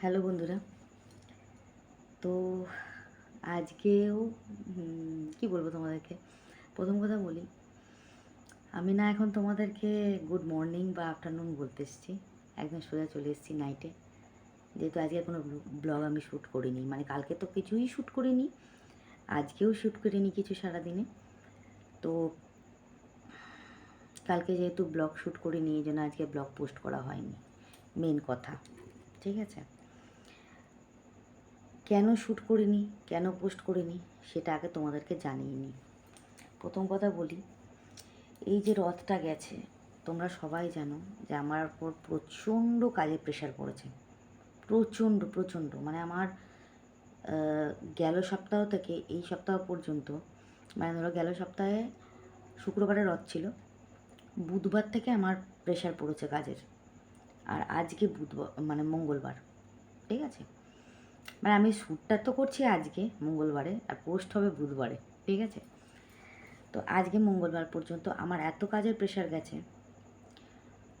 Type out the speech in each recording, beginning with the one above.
Hello বন্ধুরা। তো আজকেও কি বলব তোমাদেরকে? প্রথম কথা বলি, আমি না এখন তোমাদেরকে গুড মর্নিং বা আফটারনুন বলতে এসেছি। একদম সোজা চলে এসেছি নাইটে যেহেতু আজকে কোনো ব্লগ আমি শ্যুট করিনি। মানে কালকে তো কিছুই শ্যুট করিনি, আজকেও শ্যুট করিনি কিছু সারাদিনে। তো কালকে যেহেতু ব্লগ শ্যুট করিনি, এই জন্য আজকে ব্লগ পোস্ট করা হয়নি। মেন কথা, ঠিক আছে? কেন শ্যুট করিনি, কেন পোস্ট করিনি, সেটা আগে তোমাদেরকে জানিয়ে নিই। প্রথম কথা বলি, এই যে রথটা গেছে, তোমরা সবাই জানো যে আমার উপর প্রচণ্ড কাজের প্রেশার পড়েছে। প্রচণ্ড প্রচণ্ড। মানে আমার গেল সপ্তাহ থেকে এই সপ্তাহ পর্যন্ত মানে ধরো গেল সপ্তাহে শুক্রবারে রথ ছিল, বুধবার থেকে আমার প্রেশার পড়েছে কাজের। আর আজকে বুধবার মানে মঙ্গলবার, ঠিক আছে? মানে আমি শ্যুটটা তো করছি আজকে, মঙ্গলবারে, আর পোস্ট হবে বুধবারে, ঠিক আছে? তো আজকে মঙ্গলবার পর্যন্ত আমার এত কাজের প্রেশার গেছে।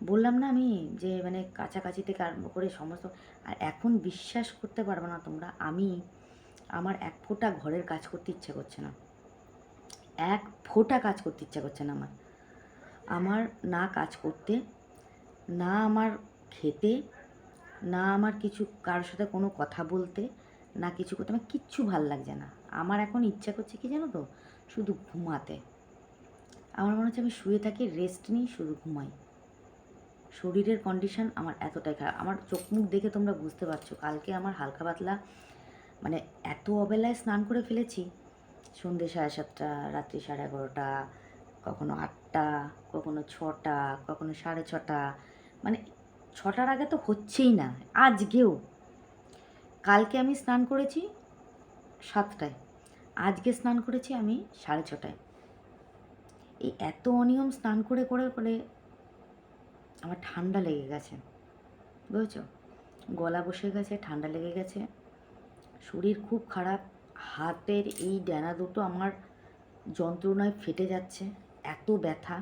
বললাম না আমি যে মানে কাছাকাছি থেকে আরম্ভ করে সমস্ত, আর এখন বিশ্বাস করতে পারবে না তোমরা, আমি আমার এক ফোঁটা ঘরের কাজ করতে ইচ্ছে করছে না। এক ফোঁটা কাজ করতে ইচ্ছা করছে না আমার। আমার না কাজ করতে, না আমার খেতে না আমার কিছু কারোর সাথে কোনো কথা বলতে, না কিছু করতে, আমার কিচ্ছু ভালো লাগছে না। আমার এখন ইচ্ছা করছে কি জানো তো? শুধু ঘুমাতে। আমার মনে হচ্ছে আমি শুয়ে থাকি রেস্ট নিই, শুধু ঘুমাই। শরীরের কন্ডিশন আমার এতটাই খারাপ। আমার চোখ মুখ দেখে তোমরা বুঝতে পারছ, কালকে আমার হালকা পাতলা মানে এত অবেলায় স্নান করে ফেলেছি। সন্ধ্যে সাড়ে সাতটা, রাত্রি সাড়ে এগারোটা, কখনো আটটা, কখনো ছটা, কখনো সাড়ে ছটা মানে ছটার আগে তো হচ্ছেই না, আজকেও। কালকে আমি স্নান করেছি সাতটায়, আজকে স্নান করেছি আমি সাড়ে ছটায়। এই এত অনিয়ম স্নান করে করে করে আমার ঠান্ডা লেগে গেছে, বুঝেছ? গলা বসে গেছে, ঠান্ডা লেগে গেছে। শরীর খুব খারাপ, হাতের এই ডেনা দুটো আমার যন্ত্রণায় ফেটে যাচ্ছে, এত ব্যথা।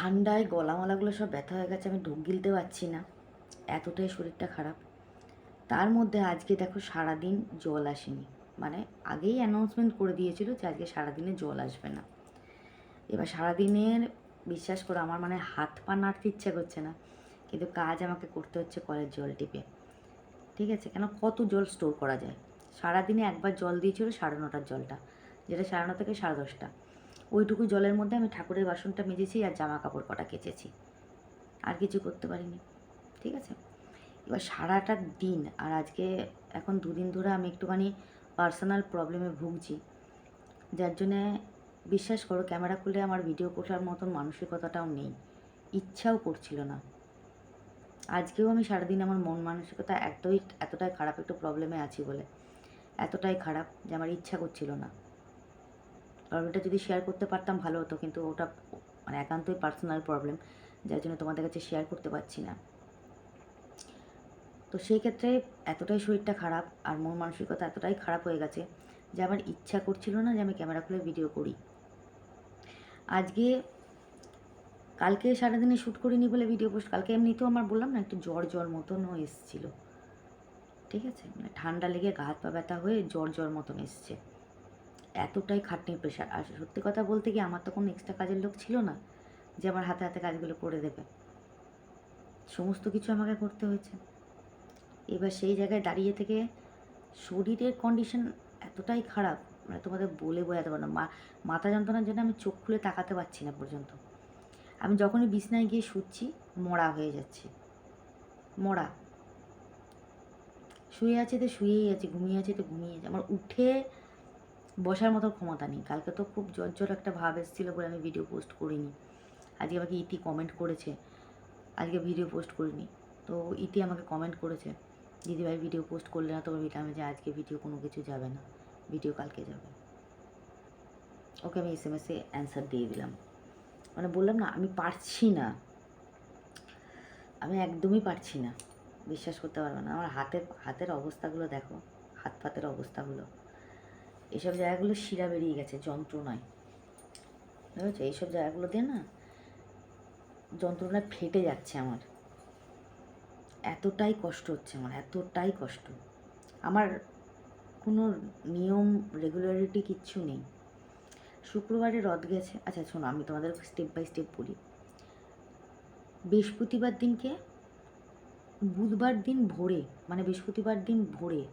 ঠান্ডায় গলামালাগুলো সব ব্যথা হয়ে গেছে, আমি ঢোক গিলতে পারছি না। এতটাই শরীরটা খারাপ। তার মধ্যে আজকে দেখো সারাদিন জল আসেনি। মানে আগেই অ্যানাউন্সমেন্ট করে দিয়েছিল যে আজকে সারাদিনে জল আসবে না। এবার সারাদিনের বিশ্বাস করো, আমার মানে হাত পা নাড়তে ইচ্ছা করছে না। কিন্তু কাজ আমাকে করতে হচ্ছে কলের জল টিপে। ঠিক আছে? কেন? কত জল স্টোর করা যায়? সারাদিনে একবার জল দিয়েছিল সাড়ে নটার জলটা। যেটা সাড়ে নটা থেকে সাড়ে দশটা। ওইটুকু জলের মধ্যে আমি ঠাকুরের বাসনটা মেজেছি আর জামা কাপড় কটা কেচেছি। আর কিছু করতে পারিনি। ঠিক আছে? এবার সারাটা দিন, আর আজকে এখন দুদিন ধরে আমি একটুখানি পার্সোনাল প্রবলেমে ভুগছি। যার জন্যে বিশ্বাস করো ক্যামেরা খুলে আমার ভিডিও করার মতন মানসিকতাটাও নেই। ইচ্ছাও করছিল না। আজকেও আমি সারাদিন আমার মন মানসিকতা এতই এতটাই খারাপ, একটু প্রবলেমে আছি বলে। এতটাই খারাপ যে আমার ইচ্ছা করছিল না। প্রবলেমটা যদি শেয়ার করতে পারতাম ভালো হতো, কিন্তু ওটা মানে একান্তই পার্সোনাল প্রবলেম যার জন্য তোমাদের কাছে শেয়ার করতে পারছি না। তো সেই ক্ষেত্রে এতটাই শরীরটা খারাপ আর মন মানসিকতা এতটাই খারাপ হয়ে গেছে যে আমার ইচ্ছা করছিল না যে আমি ক্যামেরা খুলে ভিডিও করি। আজকে কালকে সারাদিনে শ্যুট করিনি বলে ভিডিও পোস্ট কালকে এমনিতেও আমার বললাম না, একটু জ্বর জ্বর মতনও এসেছিল। ঠিক আছে? মানে ঠান্ডা লেগে গা হাত পা ব্যথা হয়ে জ্বর জ্বর মতন এসছে। এতটাই খাটনির প্রেশার আর সত্যি কথা বলতে কি আমার তো কোনো এক্সট্রা কাজের লোক ছিল না যে আমার হাতে হাতে কাজগুলো করে দেবে। সমস্ত কিছু আমাকে করতে হয়েছে। এবার সেই জায়গায় দাঁড়িয়ে থেকে শরীরের কন্ডিশন এতটাই খারাপ মানে তোমাদের বলে বোঝাতে পারব না। মাথা যন্ত্রণার জন্য আমি চোখ খুলে তাকাতে পারছি না পর্যন্ত। আমি যখনই বিছনায় গিয়ে শুচ্ছি, মরা হয়ে যাচ্ছে। মরা। শুয়ে আছে তো শুয়েই আছে, ঘুমিয়ে আছে তো ঘুমিয়ে আছে। আমার উঠে বসার মতো ক্ষমতা নেই। কালকে তো খুব জ্বর জ্বর একটা ভাব এসেছিল বলে আমি ভিডিও পোস্ট করিনি। আজকে আমাকে ইতি কমেন্ট করেছে। আজকে ভিডিও পোস্ট করিনি। তো ইতি আমাকে কমেন্ট করেছে, দিদিভাই ভিডিও পোস্ট করলে না? তোমার আমি যে, আজকে ভিডিও কোনো কিছু যাবে না। ভিডিও কালকে যাবে। ওকে আমি এস এম এসে অ্যান্সার দিয়ে দিলাম। মানে বললাম না, আমি পারছি না। আমি একদমই পারছি না। বিশ্বাস করতে পারবে না। আমার হাতের হাতের অবস্থাগুলো দেখো। হাত পাতের অবস্থাগুলো। এসব জায়গাগুলো শিরা বেরিয়ে গেছে যন্ত্রণায় বুঝেছ এইসব জায়গাগুলো দিয়ে না যন্ত্রণায় ফেটে যাচ্ছে আমার। এতটাই কষ্ট হচ্ছে আমার, এতটাই কষ্ট। আমার কোনো নিয়ম রেগুলারিটি কিচ্ছু নেই। শুক্রবারে রথ গেছে। আচ্ছা শোনো, আমি তোমাদের স্টেপ বাই স্টেপ বলি। বৃহস্পতিবার দিনকে বুধবার দিন ভোরে মানে বৃহস্পতিবার দিন ভোরে,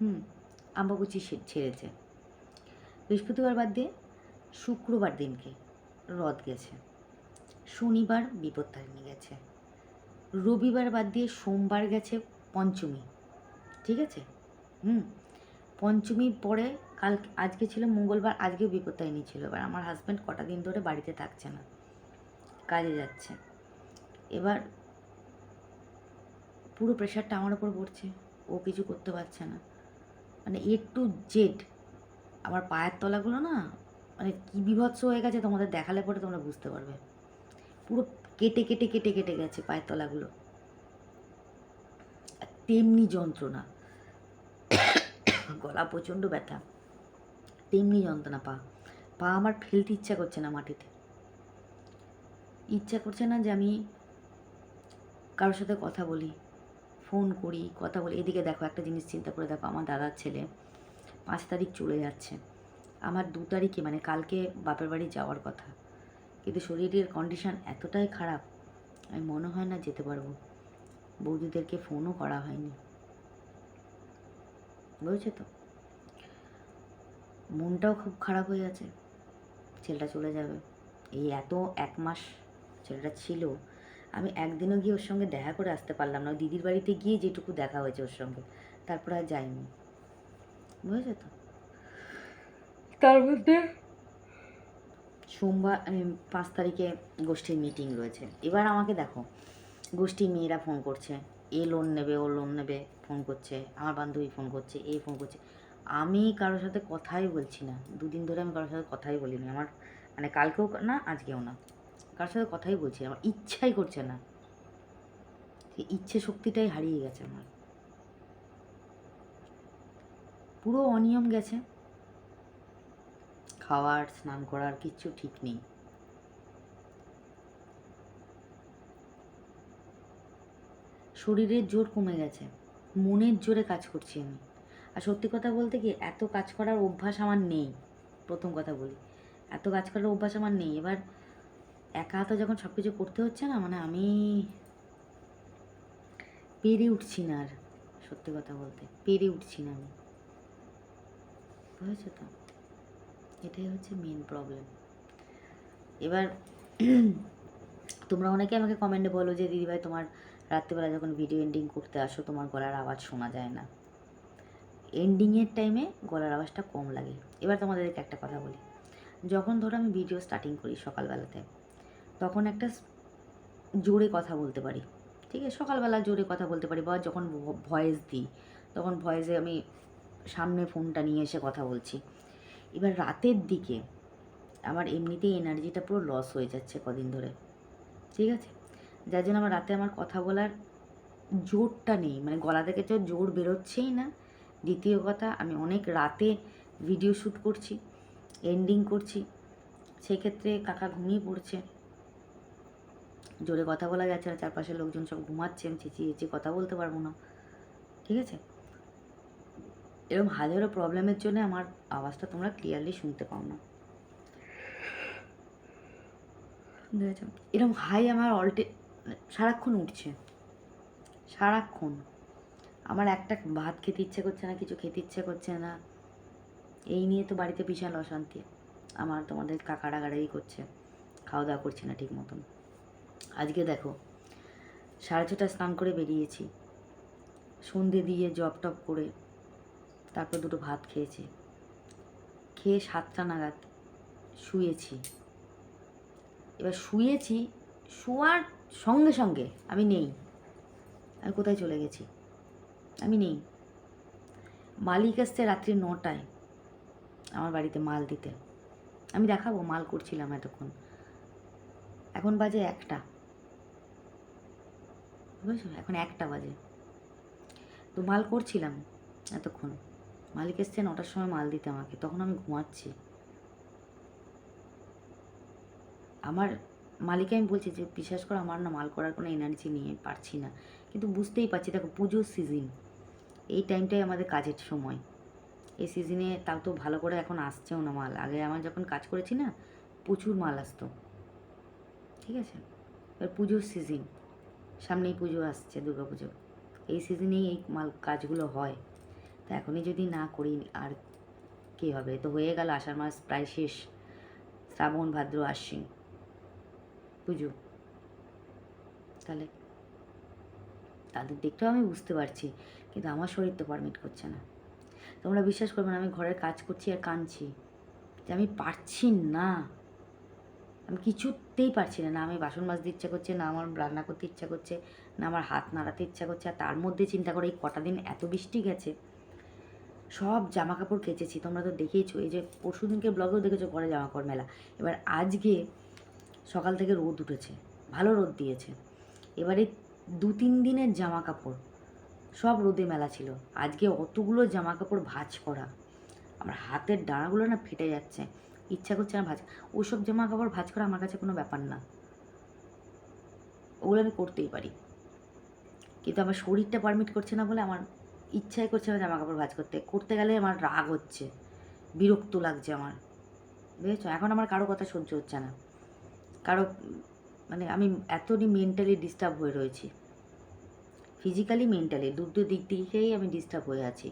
হুম আম্বাবুচি ছেড়েছে। বৃহস্পতিবার বাদ দিয়ে শুক্রবার দিনকে রথ গেছে। শনিবার বিপত্তারিণী গেছে। রবিবার বাদ দিয়ে সোমবার গেছে পঞ্চমী। ঠিক আছে? হুম। পঞ্চমী পরে কাল, আজকে ছিল মঙ্গলবার আজকে বিপত্তারিণী ছিল। এবার আমার হাজব্যান্ড কটা দিন ধরে বাড়িতে থাকছে না। কাজে যাচ্ছে। এবার পুরো প্রেশারটা আমার ওপর পড়ছে। ও কিছু করতে পারছে না। মানে এ টু জেড আমার পায়ের তলাগুলো না মানে কী বিভৎস হয়ে গেছে তোমাদের দেখালে পরে তোমরা বুঝতে পারবে। পুরো কেটে কেটে কেটে কেটে গেছে পায়ের তলাগুলো। তেমনি যন্ত্রণা। গলা প্রচণ্ড ব্যথা। তেমনি যন্ত্রণা পা। পা আমার ফেলতে ইচ্ছা করছে না মাটিতে। ইচ্ছা করছে না যে আমি কারোর সাথে কথা বলি, ফোন করি, কথা বলি। এদিকে দেখো একটা জিনিস চিন্তা করে দেখো, আমার দাদার ছেলে পাঁচ তারিখ চলে যাচ্ছে। আমার দু তারিখে মানে কালকে বাপের বাড়ি যাওয়ার কথা। কিন্তু শরীরের কন্ডিশন এতটাই খারাপ, আমি মনে হয় না যেতে পারব। বৌদিদেরকে ফোনও করা হয়নি। বুঝেছ তো? মনটাও খুব খারাপ হয়ে আছে ছেলেটা চলে যাবে। এই এত এক মাস ছেলেটা ছিল, আমি একদিনও গিয়ে ওর সঙ্গে দেখা করে আসতে পারলাম না। দিদির বাড়িতে গিয়ে যেটুকু দেখা হয়েছে ওর সঙ্গে, তারপর আর যাইনি। বুঝেছ তো তার মধ্যে সোমবার পাঁচ তারিখে গোষ্ঠীর মিটিং রয়েছে। এবার আমাকে দেখো গোষ্ঠীর মেয়েরা ফোন করছে। এ লোন নেবে ও লোন নেবে ফোন করছে। আমার বান্ধবী ফোন করছে এই ফোন করছে। আমি কারোর সাথে কথাই বলছি না। দুদিন ধরে আমি কারোর সাথে কথাই বলিনি। আমার মানে কালকেও না আজকেও না। কারোর সাথে কথাই বলছি আমার ইচ্ছাই করছে না। ইচ্ছে শক্তিটাই হারিয়ে গেছে আমার। পুরো অনিয়ম গেছে। খাওয়ার স্নান করার কিচ্ছু ঠিক নেই। শরীরের জোর কমে গেছে। মনের জোরে কাজ করছি আমি। আর সত্যি কথা বলতে কি এত কাজ করার অভ্যাস আমার নেই। প্রথম কথা বলি এত কাজ করার অভ্যাস আমার নেই। এবার একা হাতে যখন সব কিছু করতে হচ্ছে না মানে আমি পেরে উঠছি না আর সত্যি কথা বলতে পেরে উঠছি না আমি। বুঝেছ তো? এটাই হচ্ছে মেন প্রবলেম এবার তোমরা অনেকে আমাকে কমেন্টে বলো যে, দিদিভাই, তোমার রাত্রিবেলা যখন ভিডিও এন্ডিং করতে আসো, তোমার গলার আওয়াজ শোনা যায় না। এন্ডিংয়ের টাইমে গলার আওয়াজটা কম লাগে। এবার তোমাদেরকে একটা কথা বলি। যখন ধরো আমি ভিডিও স্টার্টিং করি সকালবেলাতে, তখন একটা জোরে কথা বলতে পারি। ঠিক আছে? সকালবেলা জোরে কথা বলতে পারি বা যখন ভয়েস দিই, তখন ভয়েসে আমি সামনে ফোনটা নিয়ে এসে কথা বলছি। এবার রাতের দিকে আমার এমনিতেই এনার্জিটা পুরো লস হয়ে যাচ্ছে কদিন ধরে। ঠিক আছে? যার জন্য আমার রাতে আমার কথা বলার জোরটা নেই। মানে গলা থেকে তো জোর বেরোচ্ছেই না। দ্বিতীয় কথা, আমি অনেক রাতে ভিডিও শ্যুট করছি এন্ডিং করছি। সেক্ষেত্রে কাকা ঘুমিয়ে পড়ছে। জোরে কথা বলা যাচ্ছে না। চারপাশের লোকজন সব ঘুমাচ্ছে আমি চেঁচিয়ে চেঁচিয়ে কথা বলতে পারব না। ঠিক আছে? এরকম হাজারো প্রবলেমের জন্য আমার আওয়াজটা তোমরা ক্লিয়ারলি শুনতে পাও না? এরকম হাই আমার অল্টে সারাক্ষণ উঠছে। সারাক্ষণ। আমার একটা ভাত খেতে ইচ্ছে করছে না, কিছু খেতে ইচ্ছে করছে না। এই নিয়ে তো বাড়িতে বিশাল অশান্তি। আমার তোমাদের কাকা ডাকাডাকি করছে। খাওয়া দাওয়া করছে না ঠিক মতন। আজকে দেখো, সাড়ে ছটা স্নান করে বেরিয়েছি। সন্ধে দিয়ে জব টপ করে তারপর দুটো ভাত খেয়েছি। খেয়ে সাতটা নাগাদ শুয়েছি। এবার শুয়েছি, শোয়ার সঙ্গে সঙ্গে আমি নেই। আমি কোথায় চলে গেছি? আমি নেই। মালিক আসছে রাত্রি নটায় আমার বাড়িতে মাল দিতে। আমি দেখাবো, মাল করছিলাম এতক্ষণ। এখন বাজে একটা। বুঝেছ? এখন একটা বাজে। তো মাল করছিলাম এতক্ষণ। মালিক এসছে নটার সময় মাল দিতে আমাকে। তখন আমি ঘুমাচ্ছি। আমার মালিককে আমি বলছি যে, বিশ্বাস করো, আমার না মাল করার কোনো এনার্জি নিয়ে পারছি না। কিন্তু বুঝতেই পারছি, দেখো, পুজোর সিজন এই টাইমটাই আমাদের কাজের সময়। এই সিজনে তাও তো ভালো করে এখন আসছেও না মাল। আগে আমার যখন কাজ করেছি না, প্রচুর মাল আসতো। ঠিক আছে? এবার পুজোর সিজন সামনেই পুজো আসছে দুর্গা পুজো এই সিজনেই এই মাল কাজগুলো হয়। তা এখনই যদি না করি, আর কী হবে? তো হয়ে গেল আষাঢ় মাস প্রায় শেষ। শ্রাবণ, ভাদ্র, আশ্বিন। পুজো তাহলে তাদের দিকটাও আমি বুঝতে পারছি, কিন্তু আমার শরীর তো পারমিট করছে না। তোমরা বিশ্বাস করবে না, আমি ঘরের কাজ করছি আর কাঁদছি। যে আমি পারছি না। আমি কিছুতেই পারছি না। না আমি বাসন মাজতে ইচ্ছা করছে, না আমার রান্না করতে ইচ্ছা করছে, না আমার হাত নাড়াতে ইচ্ছা করছে, আর তার মধ্যে চিন্তা করে এই কটা দিন এত বৃষ্টি গেছে। সব জামা কাপড় কেচেছি, তোমরা তো দেখেইছো, এই যে পরশু দিনকে ব্লগেও দেখেছ ঘরে জামা কাপড় মেলা। এবার আজকে সকাল থেকে রোদ উঠেছে, ভালো রোদ দিয়েছে। এবারে দু তিন দিনের জামা কাপড় সব রোদে মেলা ছিল। আজকে অতগুলো জামা কাপড় ভাঁজ করা। আমার হাতের ডানাগুলো না ফেটে যাচ্ছে, ইচ্ছা করছে না ভাঁজ, ওইসব জামা কাপড় ভাঁজ করা আমার কাছে কোনো ব্যাপার না। ওগুলো আমি করতেই পারি। কিন্তু আমার শরীরটা পারমিট করছে না বলে আমার ইচ্ছাই করছে না জামা কাপড় ভাঁজ করতে। করতে গেলে আমার রাগ হচ্ছে। বিরক্ত লাগছে আমার। বুঝেছ? এখন আমার কারও কথা সহ্য হচ্ছে না। কারও মানে আমি এতই মেন্টালি ডিস্টার্ব হয়ে রয়েছি। ফিজিক্যালি মেন্টালি দুটো দিক দিকেই আমি ডিস্টার্ব হয়ে আছি।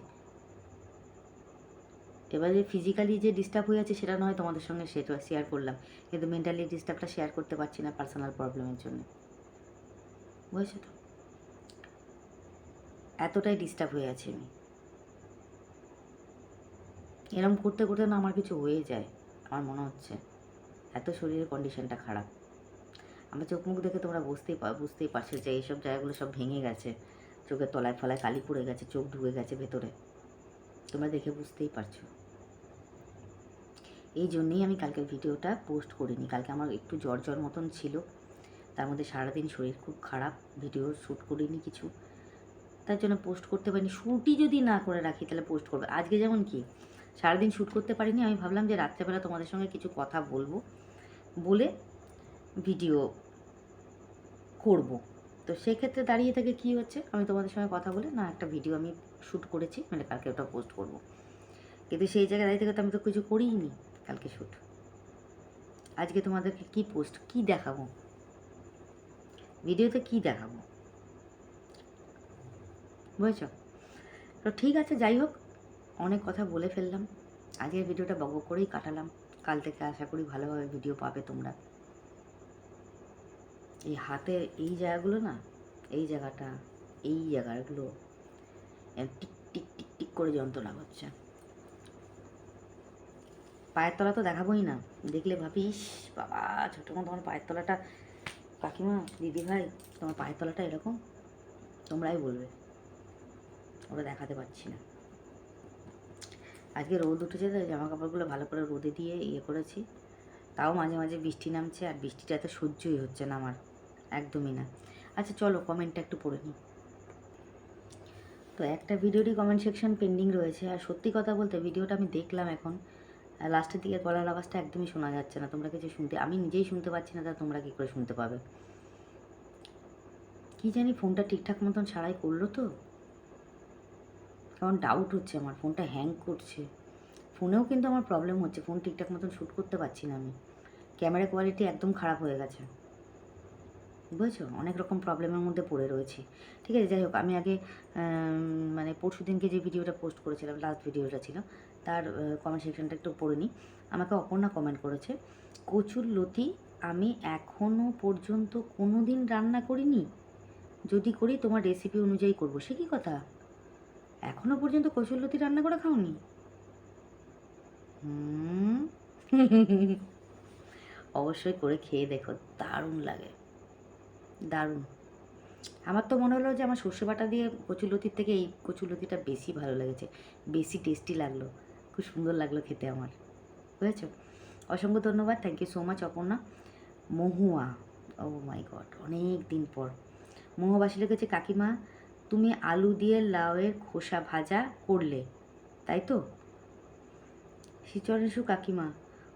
এবারে ফিজিক্যালি যে ডিস্টার্ব হয়ে আছে, সেটা নয় তোমাদের সঙ্গে সেটা শেয়ার করলাম। কিন্তু মেন্টালি ডিস্টার্বটা শেয়ার করতে পারছি না পার্সোনাল প্রবলেমের জন্য। বুঝেছ তো? এতটাই ডিস্টার্ব হয়ে আছি আমি। এরম করতে করতে না আমার কিছু হয়ে যায়, আমার মনে হচ্ছে। এত শরীরের কন্ডিশনটা খারাপ। আমার চোখ মুখ দেখে তোমরা বুঝতেই বুঝতেই পারছ যে এইসব জায়গাগুলো সব ভেঙে গেছে। চোখের তলায় ফলায় কালি পড়ে গেছে, চোখ ঢুকে গেছে ভেতরে। তোমরা দেখে বুঝতেই পারছ। এই জন্যেই আমি কালকে ভিডিওটা পোস্ট করিনি। কালকে আমার একটু জ্বর জ্বর মতন ছিল। তার মধ্যে সারাদিন শরীর খুব খারাপ, ভিডিও শ্যুট করিনি কিছু। তার জন্য পোস্ট করতে পারিনি। শ্যুটই যদি না করে রাখি, তাহলে পোস্ট করবে। আজকে যেমন কি, সারাদিন শ্যুট করতে পারিনি, আমি ভাবলাম যে রাত্রেবেলা তোমাদের সঙ্গে কিছু কথা বলব বলে ভিডিও করব। তো সেক্ষেত্রে দাঁড়িয়ে থেকে কি হচ্ছে, আমি তোমাদের সঙ্গে কথা বলে, না, একটা ভিডিও আমি শ্যুট করেছি মানে কালকে ওটা পোস্ট করব। কিন্তু সেই জায়গায় দাঁড়িয়ে থেকে তো আমি তো কিছু করিনি কালকে শ্যুট আজকে তোমাদেরকে কি পোস্ট কি দেখাবো? ভিডিওতে কি দেখাবো? বুঝেছ? তো ঠিক আছে, যাই হোক, অনেক কথা বলে ফেললাম। আজকের ভিডিওটা বক করেই কাটালাম। কাল থেকে আশা করি ভালোভাবে ভিডিও পাবে তোমরা। এই হাতের এই জায়গাগুলো না, এই জায়গাটা, এই জায়গাগুলো টিক টিক টিক টিক করে যন্ত্রণা করছে। পায়ের তলা তো দেখাবোই না। দেখলে ভাবিস বাবা, ছোটো মতো তোমার পায়ের তলাটা। কাকিমা দিদি ভাই তোমার পায়ের তলাটা এরকম? তোমরাই বলবে। ওরা দেখাতে পারছি না। আজকে রোদ উঠেছে তো জামা কাপড়গুলো ভালো করে রোদে দিয়ে ইয়ে করেছি। তাও মাঝে মাঝে বৃষ্টি নামছে আর বৃষ্টিটা এত সহ্যই হচ্ছে না আমার, একদমই না। আচ্ছা চলো কমেন্টটা একটু পড়ে নিই। তো একটা ভিডিওরই কমেন্ট সেকশন পেন্ডিং রয়েছে আর সত্যি কথা বলতে ভিডিওটা আমি দেখলাম এখন। লাস্টের দিকে গলার আওয়াজটা একদমই শোনা যাচ্ছে না। তোমরা কিছু শুনতে, আমি নিজেই শুনতে পাচ্ছি না তা তোমরা কী করে শুনতে পাবে? কি জানি ফোনটা ঠিকঠাক মতন সারাই করল তো। কারণ ডাউট হচ্ছে, আমার ফোনটা হ্যাং করছে। ফোনেও কিন্তু আমার প্রবলেম হচ্ছে ফোন ঠিকঠাক মতন শ্যুট করতে পারছি না আমি। ক্যামেরা কোয়ালিটি একদম খারাপ হয়ে গেছে। বুঝেছ? অনেক রকম প্রবলেমের মধ্যে পড়ে রয়েছি। ঠিক আছে, যাই হোক, আমি আগে মানে পরশু দিনকে যে ভিডিওটা পোস্ট করেছিলাম লাস্ট ভিডিওটা ছিল, তার কমেন্ট সেকশনটা একটু পড়ে নিই। আমাকে অপর্ণা কমেন্ট করেছে, কচুর লতি আমি এখনও পর্যন্ত কোনো দিন রান্না করিনি? যদি করি, তোমার রেসিপি অনুযায়ী করব। সে কি কথা? এখনও পর্যন্ত কচুর লতি রান্না করে খাওনি? অবশ্যই করে খেয়ে দেখো, দারুণ লাগে। দারুণ। আমার তো মনে হলো যে আমার সর্ষে বাটা দিয়ে কচুলতির থেকে এই কচুলতিটা বেশি ভালো লেগেছে, বেশি টেস্টি লাগল, খুব সুন্দর লাগল খেতে আমার। বুঝেছ? অসংখ্য ধন্যবাদ thank you so much Aparna. Mahua oh my God অনেক দিন পর। মহুয়াবাসী লিখেছে, কাকিমা তুমি আলু দিয়ে লাউয়ের খোসা ভাজা করলে, তাই তো? শিচরেশু কাকিমা,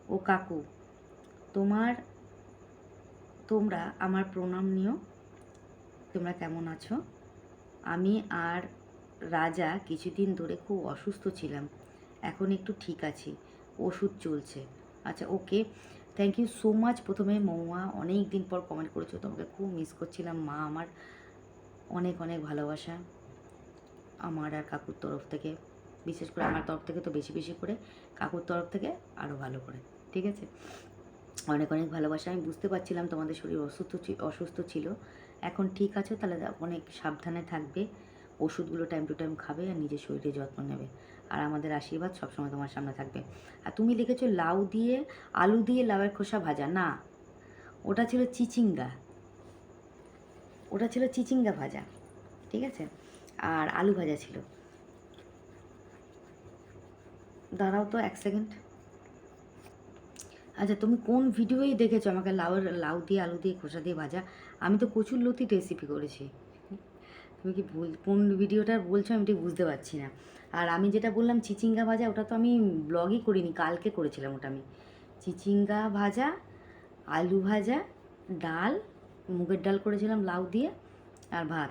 ও কাকু, তোমার, তোমরা আমার প্রণাম নিও। তোমরা কেমন আছো? আমি আর রাজা কিছুদিন ধরে খুব অসুস্থ ছিলাম। এখন একটু ঠিক আছি, ওষুধ চলছে। আচ্ছা okay thank you so much প্রথমে মৌয়া অনেক দিন পর কমেন্ট করেছ, তোমাকে খুব মিস করছিলাম। মা আমার অনেক অনেক ভালোবাসা আমার আর কাকুর তরফ থেকে। বিশেষ করে আমার তরফ থেকে তো বেশি বেশি করে কাকুর তরফ থেকে আরও ভালো করে, ঠিক আছে? অনেক অনেক ভালোবাসা। আমি বুঝতে পারছিলাম তোমাদের শরীর অসুস্থ অসুস্থ ছিল। এখন ঠিক আছে? তাহলে অনেক সাবধানে থাকবে। ওষুধগুলো টাইম টু টাইম খাবে আর নিজের শরীরে যত্ন নেবে। আর আমাদের আশীর্বাদ সবসময় তোমার সামনে থাকবে। আর তুমি লিখেছো লাউ দিয়ে, আলু দিয়ে লাউয়ের খোসা ভাজা। না, ওটা ছিল চিচিঙ্গা। ওটা ছিল চিচিঙ্গা ভাজা, ঠিক আছে? আর আলু ভাজা ছিল। দাঁড়াও তো এক সেকেন্ড আচ্ছা তুমি কোন ভিডিওই দেখেছ আমাকে লাউয়ের লাউ দিয়ে, আলু দিয়ে, খোসা দিয়ে ভাজা? আমি তো কচুর লতি রেসিপি করেছি। তুমি কি ভুল, কোন ভিডিওটা বলছো আমি ঠিক বুঝতে পারছি না। আর আমি যেটা বললাম চিচিঙ্গা ভাজা, ওটা তো আমি ব্লগই করিনি, কালকে করেছিলাম ওটা আমি। চিচিঙ্গা ভাজা, আলু ভাজা, ডাল মুগের ডাল করেছিলাম, লাউ দিয়ে আর ভাত।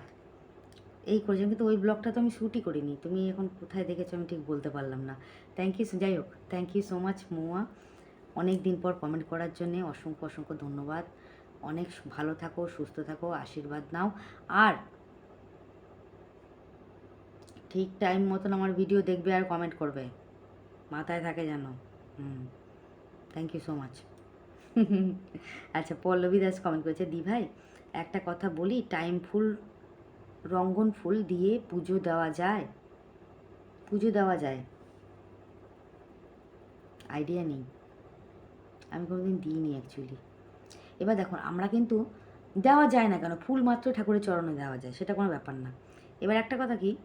এই করেছিলাম কিন্তু ওই ব্লগটা তো আমি শ্যুটই করিনি। তুমি এখন কোথায় দেখেছ আমি ঠিক বলতে পারলাম না। থ্যাংক ইউ যাই হোক থ্যাংক ইউ সো মাচ মোয়া অনেক দিন পর কমেন্ট করার জন্যে অসংখ্য অসংখ্য ধন্যবাদ। অনেক ভালো থাকো, সুস্থ থাকো, আশীর্বাদ নাও। আর ঠিক টাইম মতন আমার ভিডিও দেখবে আর কমেন্ট করবে। মাথায় থাকে যেন। হুম। থ্যাংক ইউ সো মাচ আচ্ছা পল্লবী দাস কমেন্ট করেছে, দি ভাই, একটা কথা বলি, টাইম ফুল, রঙ্গন ফুল দিয়ে পুজো দেওয়া যায়? পুজো দেওয়া যায়? আইডিয়া নেই। আমি কোনোদিন দিইনি অ্যাকচুয়ালি এবার দেখো, আমরা কিন্তু দেওয়া যায় না কেন? ফুল মাত্র ঠাকুরের চরণে দেওয়া যায়, সেটা কোনো ব্যাপার না। এবার একটা কথা কি?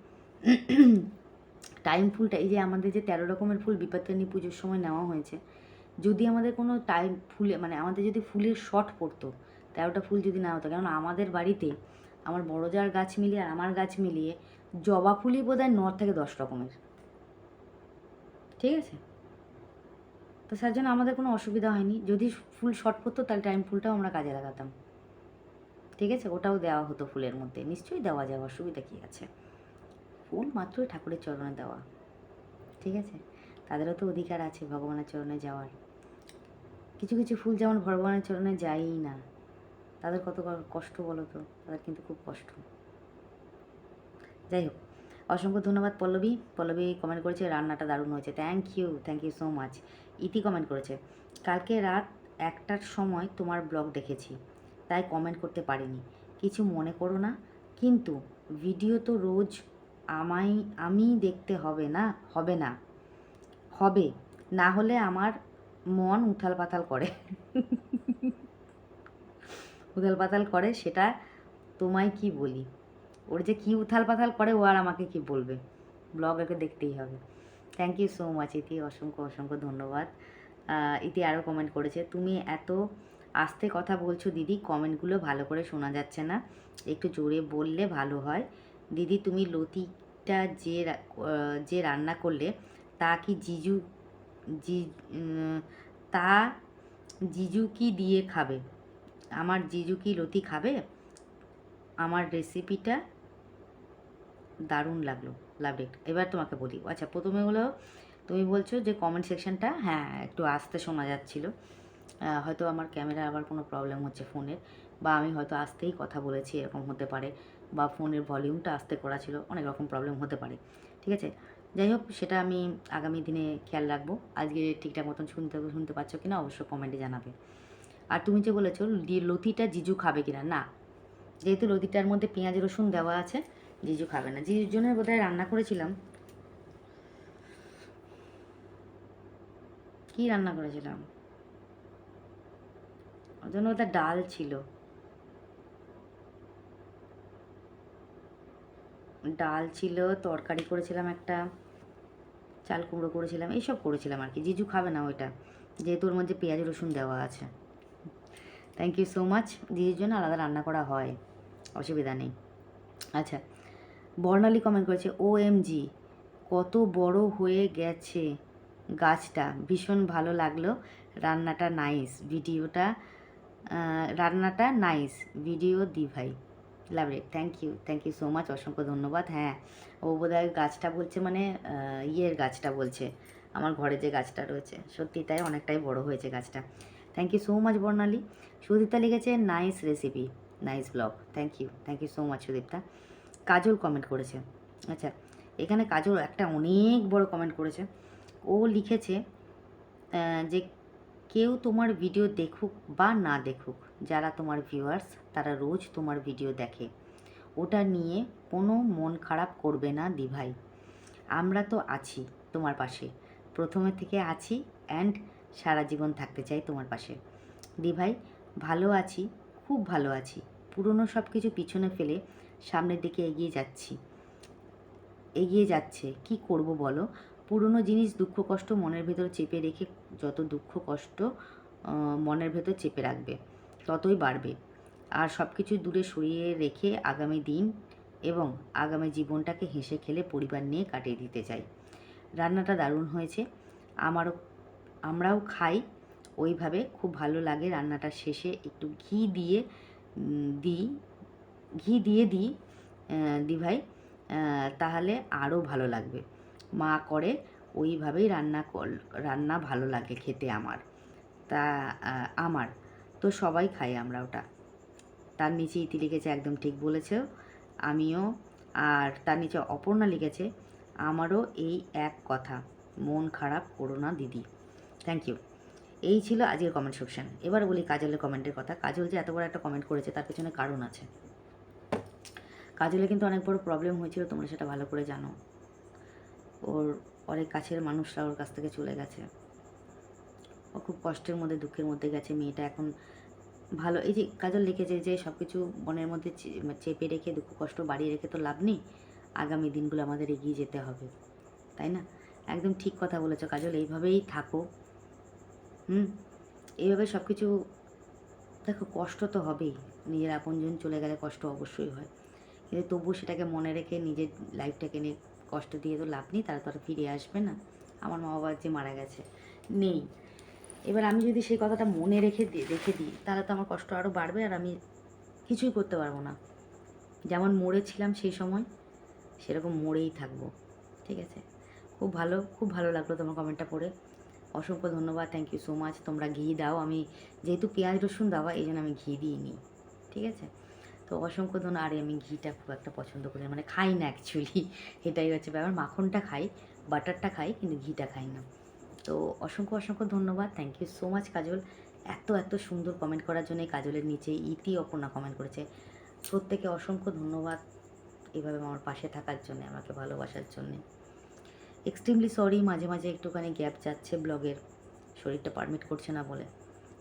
টাইম ফুলটা, এই যে আমাদের যে তেরো রকমের ফুল বিপত্তারিণী পুজোর সময় নেওয়া হয়েছে যদি আমাদের কোনো টাইম ফুলে মানে আমাদের যদি ফুলের শর্ট পড়তো তেরোটা ফুল যদি না হতো। কেননা আমাদের বাড়িতে আমার বড় যার গাছ মিলিয়ে আর আমার গাছ মিলিয়ে জবা ফুলই বোধ হয় ন থেকে দশ রকমের। ঠিক আছে? তো তার জন্য আমাদের কোনো অসুবিধা হয়নি। যদি ফুল শর্ট পড়তো, তাহলে টাইম ফুলটাও আমরা কাজে লাগাতাম। ঠিক আছে? ওটাও দেওয়া হতো ফুলের মধ্যে। নিশ্চয়ই দেওয়া যায় অসুবিধা কী আছে? ফুল মাত্রই ঠাকুরের চরণে দেওয়া। ঠিক আছে? তাদেরও তো অধিকার আছে ভগবানের চরণে যাওয়ার। কিছু কিছু ফুল যেমন ভগবানের চরণে যায়ই না, তাদের কত কষ্ট বলো তো? তাদের কিন্তু খুব কষ্ট। যাই হোক, অসংখ্য ধন্যবাদ পল্লবী। পল্লবী কমেন্ট করেছে, রান্নাটা দারুণ হয়েছে। Thank you thank you so much Iti comment করেছে, কালকে রাত একটার সময় তোমার ব্লগ দেখেছি, তাই কমেন্ট করতে পারিনি। কিছু মনে করো না, কিন্তু ভিডিও তো রোজ আমায়, আমি দেখতে হবে না হবে না। হবে। না হলে আমার মন উথাল পাতাল করে। উথাল পাতাল করে সেটা তোমায় কি বলি? ওর যে কি উথাল পাতাল করে ও আর আমাকে কি বলবে? ব্লগ একে দেখতেই হবে। থ্যাংক ইউ সো মাচ ইতি। অসংখ্য অসংখ্য ধন্যবাদ। ইতি আরও কমেন্ট করেছে, তুমি এত আস্তে কথা বলছো দিদি কমেন্টগুলো ভালো করে শোনা যাচ্ছে না। একটু জোরে বললে ভালো হয়। দিদি, তুমি লতিটা যে যে রান্না করলে তা কি জিজু, জি তা জিজু কি দিয়ে খাবে? আমার জিজু কি লতি খাবে? আমার রেসিপিটা দারুণ লাগল লাভ এবার তোমাকে বলি আচ্ছা প্রথমে হলো তুমি বলছো যে কমেন্ট সেকশনটা হ্যাঁ একটু আস্তে শোনা যাচ্ছিল। হয়তো আমার ক্যামেরা আবার কোনো প্রবলেম হচ্ছে ফোনের, বা আমি হয়তো আস্তেই কথা বলেছি, এরকম হতে পারে, বা ফোনের ভলিউমটা আস্তে করা ছিল, অনেক রকম প্রবলেম হতে পারে, ঠিক আছে? যাই হোক, সেটা আমি আগামী দিনে খেয়াল রাখব। আজকে ঠিকঠাক মতন শুনতে শুনতে পাচ্ছ কিনা অবশ্যই কমেন্টে জানাবে। আর তুমি যে বলেছ লতিটা জিজু খাবে কিনা, না। যেহেতু লতিটার মধ্যে পেঁয়াজ, রসুন দেওয়া আছে, জিজু খাবে না। জিজুর জন্য বোধহয় রান্না করেছিলাম। কি রান্না করেছিলাম? ওর জন্য ওটা ডাল ছিল। ডাল ছিল, তরকারি করেছিলাম একটা। চাল কুমড়ো করেছিলাম, এইসব করেছিলাম আর কি। জিজু খাবে না ওইটা। যেহেতু ওর মধ্যে পেঁয়াজ, রসুন দেওয়া আছে। থ্যাংক ইউ সো মাচ জিজুর জন্য আলাদা রান্না করা হয়। অসুবিধা নেই। আচ্ছা বর্ণালী কমেন্ট করেছে ও এম জি কত বড় হয়ে গেছে গাছটা। ভীষণ ভালো লাগল। রান্নাটা নাইস ভিডিওটা রান্নাটা নাইস ভিডিও দি ভাই। Love it thank you thank you so much অসংখ্য ধন্যবাদ। হ্যাঁ ও বোধহয় গাছটা বলছে মানে ইয়ের গাছটা বলছে। আমার ঘরে যে গাছটা রয়েছে। সত্যি তাই অনেকটাই বড় হয়েছে গাছটা। Thank you so much Barnali. Sudipta লিখেছে nice recipe nice blog thank you thank you so much Sudipta. Kajal comment করেছে। আচ্ছা এখানে কাজল একটা অনেক বড় কমেন্ট করেছে। ও লিখেছে যে কেউ তোমার ভিডিও দেখুক বা না দেখুক, যারা তোমার ভিউয়ার্স তারা রোজ তোমার ভিডিও দেখে। ওটা নিয়ে কোনো মন খারাপ করবে না দিভাই। আমরা তো আছি তোমার পাশে। প্রথমে থেকে আছি অ্যান্ড সারা জীবন থাকতে চাই তোমার পাশে। দিভাই, ভালো আছি, খুব ভালো আছি। পুরনো সব কিছু পিছনে ফেলে সামনের দিকে এগিয়ে যাচ্ছি। এগিয়ে যাচ্ছে। কি করব বলো? পুরনো জিনিস দুঃখ কষ্ট মনের ভেতর চেপে রেখে যত দুঃখ কষ্ট মনের ভেতর চেপে রাখবে ততই বাড়বে। আর সব কিছু দূরে সরিয়ে রেখে আগামী দিন এবং আগামী জীবনটাকে হেসে খেলে পরিবার নিয়ে কাটিয়ে দিতে চাই। রান্নাটা দারুণ হয়েছে। আমারও আমরাও খাই। ওইভাবে খুব ভালো লাগে রান্নাটা শেষে একটু ঘি দিয়ে দিই ঘি দিয়ে দিই আহ, দি ভাই আহ, তাহলে আরও ভালো লাগবে। মা করে, ওইভাবেই রান্না কর, রান্না ভালো লাগে খেতে আমার। তা আমার। তো সবাই খাই আমরা ওটা। তার নিচে ইতি লিখেছে একদম ঠিক বলেছে। আমিও, আর তার নিচে অপর্ণা লিখেছে, আমারও এই এক কথা, মন খারাপ করো না দিদি। থ্যাংক ইউ এই ছিল আজকের কমেন্ট সেকশন এবার বলি কাজলের কমেন্টের কথা। কাজল যে এত বড় একটা কমেন্ট করেছে, তার পেছনে কারণ আছে। কাজলে কিন্তু অনেক বড় প্রবলেম হয়েছিল, তোমরা সেটা ভালো করে জানো। ওর অনেক কাছের মানুষরা ওর কাছ থেকে চলে গেছে। ও খুব কষ্টের মধ্যে, দুঃখের মধ্যে গেছে। মেয়েটা এখন ভালো, এই যে কাজল লিখেছে যে সব কিছু মনের মধ্যে চেপে রেখে, দুঃখ কষ্ট বাড়িয়ে রেখে তো লাভ নেই, আগামী দিনগুলো আমাদের এগিয়ে যেতে হবে। তাই না? একদম ঠিক কথা বলেছ কাজল, এইভাবেই থাকো। হুম? এইভাবে সব কিছু দেখো কষ্ট তো হবেই, নিজের আপনজন চলে গেলে কষ্ট অবশ্যই হয়। কিন্তু তবুও সেটাকে মনে রেখে নিজের লাইফটাকে নিয়ে কষ্ট দিয়ে তো লাভ নেই, তারা তো আর ফিরে আসবে না। আমার মা বাবা যে মারা গেছে, নেই। এবার আমি যদি সেই কথাটা মনে রেখে দিই রেখে দিই, তাহলে তো আমার কষ্ট আরও বাড়বে আর আমি কিছুই করতে পারব না। যেমন মরেছিলাম সেই সময়, সেরকম মরেই থাকব, ঠিক আছে? খুব ভালো খুব ভালো লাগল তোমার কমেন্টটা পড়ে। অসংখ্য ধন্যবাদ থ্যাংক ইউ সো মাচ তোমরা ঘি দাও, আমি যেহেতু পেঁয়াজ রসুন দেওয়া এই জন্য আমি ঘি দিই নি ঠিক আছে? তো অসংখ্য ধন্যবাদ আরে আমি ঘিটা খুব একটা পছন্দ করি মানে খাই না অ্যাকচুয়ালি এটাই হচ্ছে ব্যাপার। মাখনটা খাই, বাটারটা খাই, কিন্তু ঘিটা খাই না। তো অসংখ্য অসংখ্য ধন্যবাদ। Thank you so much Kajal. এত এত সুন্দর কমেন্ট করার জন্য কাজলের নিচে ইতি অপর্ণা কমেন্ট করেছে। প্রত্যেকে অসংখ্য ধন্যবাদ এভাবে আমার পাশে থাকার জন্য, আমাকে ভালোবাসার জন্যে। এক্সট্রিমলি সরি মাঝে মাঝে একটুখানি গ্যাপ যাচ্ছে ব্লগের শরীরটা পারমিট করছে না বলে।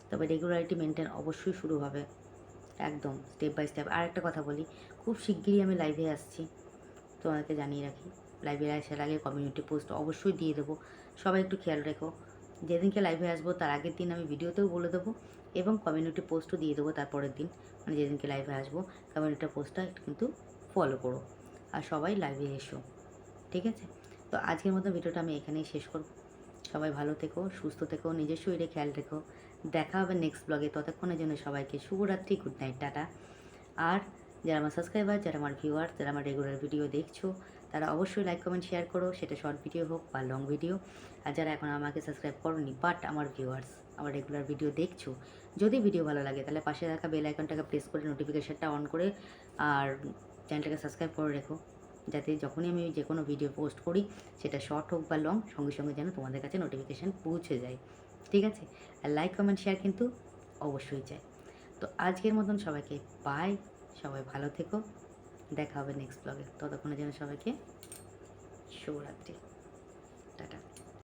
তবে রেগুলারিটি মেনটেন অবশ্যই শুরু হবে। একদম স্টেপ বাই স্টেপ আর একটা কথা বলি, খুব শিগগিরই আমি লাইভে আসছি। তোমাদেরকে জানিয়ে রাখি লাইভে আসার আগে কমিউনিটি পোস্ট অবশ্যই দিয়ে দেবো। সবাই একটু খেয়াল রেখো, যেদিনকে লাইভে আসব, তার আগের দিন আমি ভিডিওতেও বলে দেবো এবং কমিউনিটি পোস্টও দিয়ে দেবো তারপরের দিন মানে যেদিনকে লাইভে আসব কমিউনিটি পোস্টটা কিন্তু ফলো করো। আর সবাই লাইভে এসো, ঠিক আছে? তো আজকের মতো ভিডিওটা আমি এখানেই শেষ করব। সবাই ভালো থেকো, সুস্থ থেকো, নিজের শরীরে খেয়াল রেখো। দেখা হবে নেক্সট ব্লগে ততক্ষণের জন্য সবাইকে শুভরাত্রি গুড নাইট টাটা। আর যারা আমার সাবস্ক্রাইবার যারা আমার ভিউয়ার যারা আমার রেগুলার ভিডিও দেখছ, তারা অবশ্যই লাইক কমেন্ট শেয়ার করো। সেটা শর্ট ভিডিও হোক বা লং ভিডিও আর যারা এখন আমাকে সাবস্ক্রাইব করোনি বাট আমার ভিউয়ার্স আমার রেগুলার ভিডিও দেখছ, যদি ভিডিও ভালো লাগে, তাহলে পাশে রাখা বেল আইকনটাকে প্রেস করে নোটিফিকেশনটা অন করে আর চ্যানেলটাকে সাবস্ক্রাইব করে রেখো। যাতে যখনই আমি যে কোনো ভিডিও পোস্ট করি, সেটা শর্ট হোক বা লং সঙ্গে সঙ্গে যেন তোমাদের কাছে নোটিফিকেশান পৌঁছে যায়। ঠিক আছে? আর লাইক কমেন্ট শেয়ার কিন্তু অবশ্যই চাই। তো আজকের মতন সবাইকে বাই সবাই ভালো থেকো। দেখা হবে নেক্সট ব্লগে ততক্ষণের যেন সবাইকে, শুভরাত্রি।